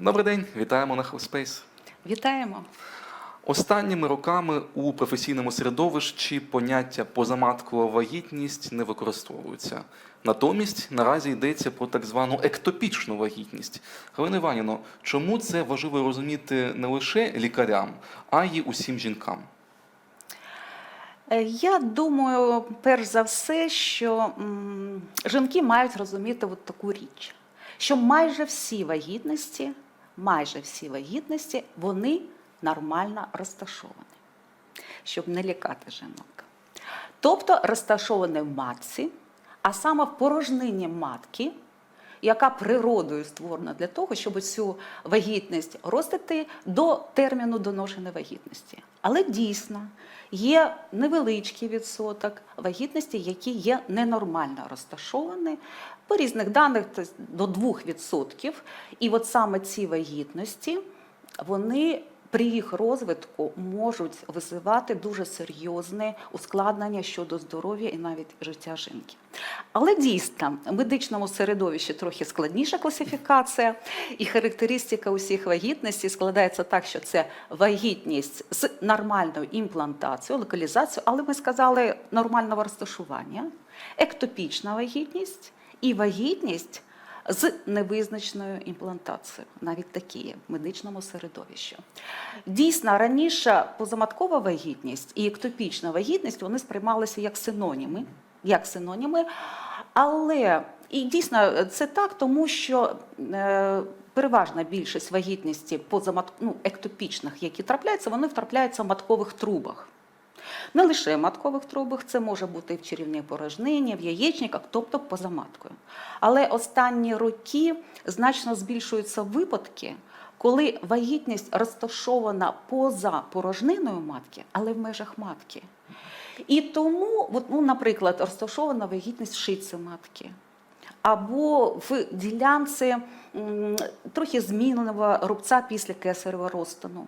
Добрий день, вітаємо на Хелспейс. Вітаємо. Останніми роками у професійному середовищі поняття позаматкова вагітність не використовуються. Натомість наразі йдеться про так звану ектопічну вагітність. Галина Іванівно, чому це важливо розуміти не лише лікарям, а й усім жінкам? Е, Я думаю, перш за все, що жінки мають розуміти от таку річ, що майже всі вагітності, майже всі вагітності, вони нормально розташовані, щоб не лякати жінок. Тобто розташовані в матці, а саме в порожнині матки, яка природою створена для того, щоб цю вагітність ростити до терміну доношення вагітності. Але дійсно є невеличкий відсоток вагітності, які є ненормально розташовані. По різних даних до 2%. І от саме ці вагітності вони при їх розвитку можуть визивати дуже серйозне ускладнення щодо здоров'я і навіть життя жінки. Але дійсно, в медичному середовищі трохи складніша класифікація, і характеристика усіх вагітностей складається так, що це вагітність з нормальною імплантацією, локалізацією, але ми сказали нормального розташування, ектопічна вагітність і вагітність з невизначеною імплантацією, навіть такі є в медичному середовищі. Дійсно, раніше позаматкова вагітність і ектопічна вагітність вони сприймалися як синоніми, як синоніми, але і дійсно це так, тому що е, переважна більшість вагітності позамат... ну, ектопічних, які трапляються, вони втрапляються в маткових трубах. Не лише в маткових трубах, це може бути і в черівній порожнині, в яєчниках, тобто поза маткою. Але останні роки значно збільшуються випадки, коли вагітність розташована поза порожниною матки, але в межах матки. І тому, от, ну, наприклад, розташована вагітність в шийці матки. Або в ділянці трохи зміненого рубця після кесаревого розтину,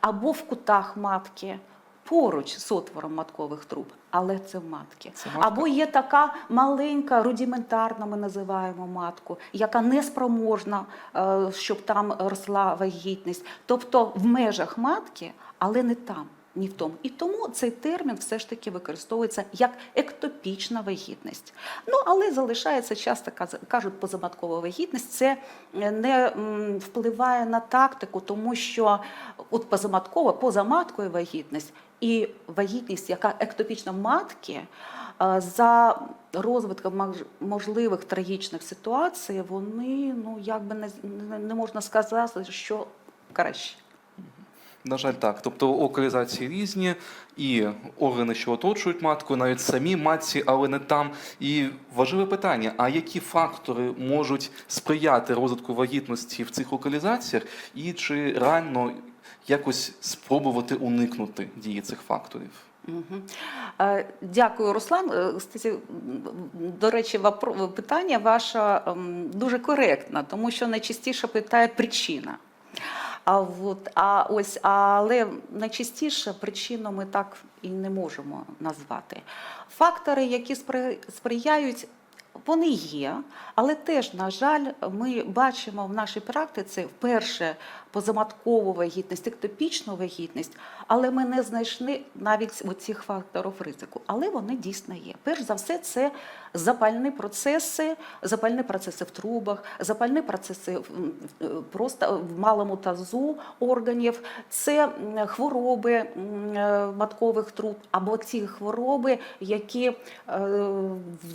або в кутах матки, поруч з отвором маткових труб, але це в матки. Це матка. Або є така маленька, рудиментарна, ми називаємо матку, яка неспроможна, е, щоб там росла вагітність. Тобто в межах матки, але не там. Ні в тому. І тому цей термін все ж таки використовується як ектопічна вагітність. Ну, але залишається часто кажуть, позаматкова вагітність це не впливає на тактику, тому що от позаматкова, позаматкою вагітність і вагітність, яка ектопічна матки, е, за розвитком можливих трагічних ситуацій, вони ну якби не, не можна сказати, що краще. На жаль, так. Тобто локалізації різні, і органи, що оточують матку, навіть самі матці, але не там. І важливе питання: а які фактори можуть сприяти розвитку вагітності в цих локалізаціях, і чи реально якось спробувати уникнути дії цих факторів? Е, Дякую, Руслан. Е, До речі, питання ваше дуже коректне, тому що найчастіше питає причина. А от, а ось, але найчастіше причину ми так і не можемо назвати. Фактори, які сприяють, вони є, але теж, на жаль, ми бачимо в нашій практиці вперше позаматкову вагітність, ектопічну вагітність, але ми не знайшли навіть цих факторів ризику. Але вони дійсно є. Перш за все, це запальні процеси, запальні процеси в трубах, запальні процеси просто в малому тазу органів, це хвороби е, маткових труб або ті хвороби, які е,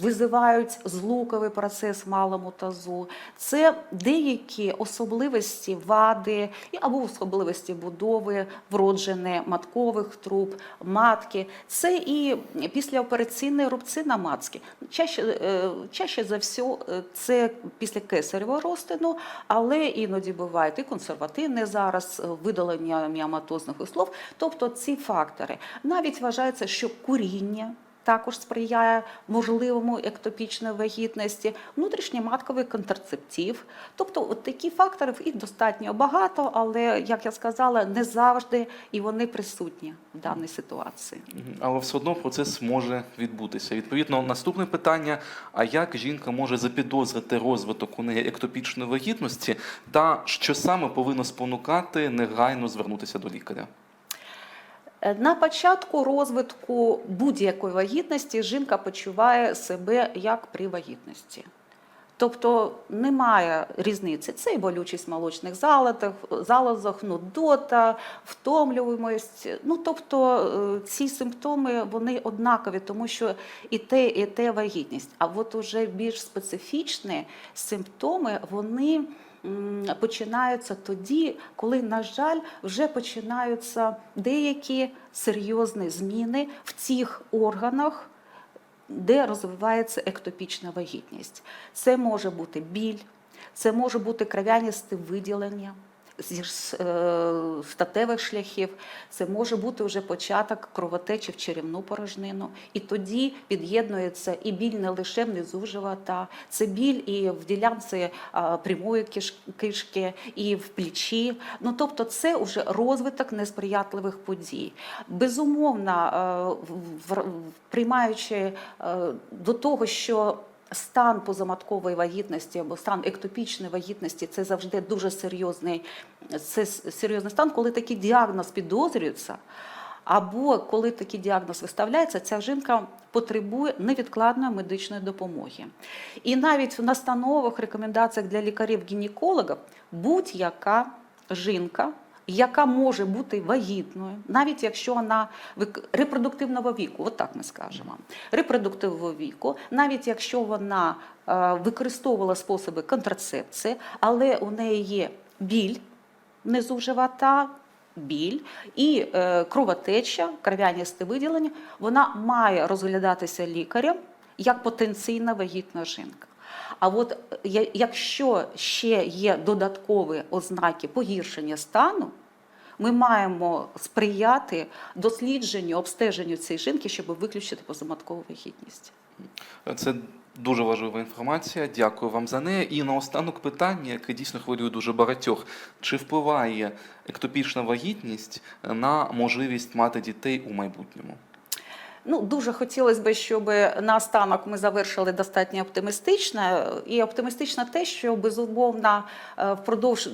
визивають злуковий процес в малому тазу. Це деякі особливості вади або особливості будови вроджені маткових труб, матки. Це і післяопераційні рубці на матці. Чаще, е, чаще за все це після кесаревого розтину, але іноді бувають і консервативне зараз е, видалення міаматозних услов. Тобто ці фактори. Навіть вважається, що куріння також сприяє можливому ектопічної вагітності, внутрішній матковий контрацептив. Тобто, от такі факторів їх достатньо багато, але як я сказала, не завжди і вони присутні в даній ситуації. Але все одно процес може відбутися. Відповідно, наступне питання: а як жінка може запідозрити розвиток у неї ектопічної вагітності, та що саме повинно спонукати негайно звернутися до лікаря? Е, На початку розвитку будь-якої вагітності жінка почуває себе як при вагітності. Тобто немає різниці. Це і болючість молочних залозах, залозах, нудота, втомлюємость. Ну, тобто е, ці симптоми вони однакові, тому що і те, і те вагітність. А от уже більш специфічні симптоми, вони починаються тоді, коли, на жаль, вже починаються деякі серйозні зміни в цих органах де розвивається ектопічна вагітність. Це може бути біль, це може бути кров'яністе виділення зі е, статевих шляхів, це може бути вже початок кровотечі в черівну порожнину. І тоді під'єднується і біль не лише внизу живота, це біль і в ділянці прямої кишки, і в плечі. Ну тобто, це вже розвиток несприятливих подій. Безумовно, е, приймаючи е, до того, що Стан позаматкової вагітності або стан ектопічної вагітності це завжди дуже серйозний, це серйозний стан, коли такий діагноз підозрюється, або коли такий діагноз виставляється, ця жінка потребує невідкладної медичної допомоги. І навіть в настановах, рекомендаціях для лікарів-гінекологів будь-яка жінка, яка може бути вагітною, навіть якщо вона репродуктивного віку, от так ми скажемо, репродуктивного віку, навіть якщо вона е, використовувала способи контрацепції, але у неї є біль внизу живота, біль і е, кровотеча, кров'яністе виділення, вона має розглядатися лікарем як потенційна вагітна жінка. А от е, якщо ще є додаткові ознаки погіршення стану, ми маємо сприяти дослідженню, обстеженню цієї жінки, щоб виключити позаматкову вагітність. Це дуже важлива інформація. Дякую вам за неї. І наостанок питання, яке дійсно хвилює дуже багатьох: чи впливає ектопічна вагітність на можливість мати дітей у майбутньому? Ну, дуже хотілося б, щоб наостанок ми завершили достатньо оптимістично. І оптимістично те, що безумовно е, впродовж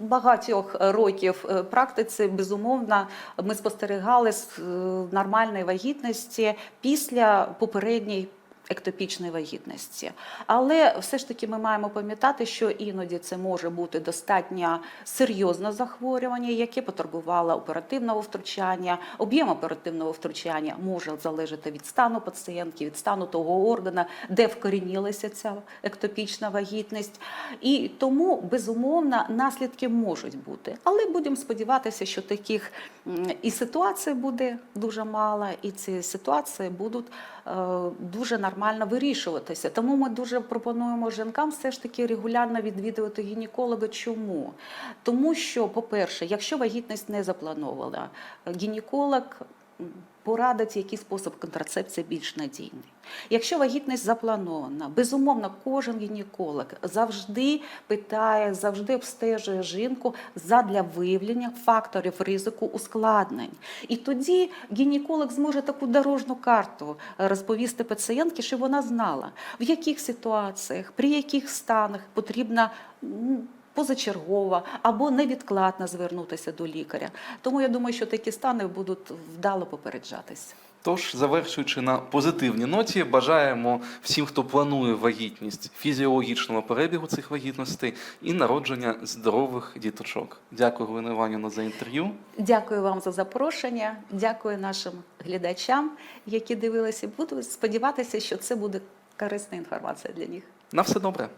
багатьох років е, практиці, безумовно, ми спостерігали е, нормальної вагітності після попередньої. Ектопічної вагітності, але все ж таки ми маємо пам'ятати, що іноді це може бути достатньо серйозне захворювання, яке потребувало оперативного втручання. Об'єм оперативного втручання може залежати від стану пацієнтки, від стану того органа, де вкорінілася ця ектопічна вагітність. І тому безумовно наслідки можуть бути. Але будемо сподіватися, що таких і ситуацій буде дуже мало, і ці ситуації будуть е, дуже нормально вирішуватися. Тому ми дуже пропонуємо жінкам все ж таки регулярно відвідувати гінеколога. Чому? Тому що, по-перше, якщо вагітність не запланована, гінеколог порадить, який спосіб контрацепції більш надійний. Якщо вагітність запланована, безумовно, кожен гінеколог завжди питає, завжди обстежує жінку задля виявлення факторів ризику ускладнень. І тоді гінеколог зможе таку дорожну карту розповісти пацієнтці, щоб вона знала, в яких ситуаціях, при яких станах потрібно. М, Позачергово або невідкладно звернутися до лікаря. Тому я думаю, що такі стани будуть вдало попереджатися. Тож, завершуючи на позитивній ноті, бажаємо всім, хто планує вагітність, фізіологічного перебігу цих вагітностей і народження здорових діточок. Дякую, Галина Іванівна, за інтерв'ю. Дякую вам за запрошення. Дякую нашим глядачам, які дивилися. Буду сподіватися, що це буде корисна інформація для них. На все добре.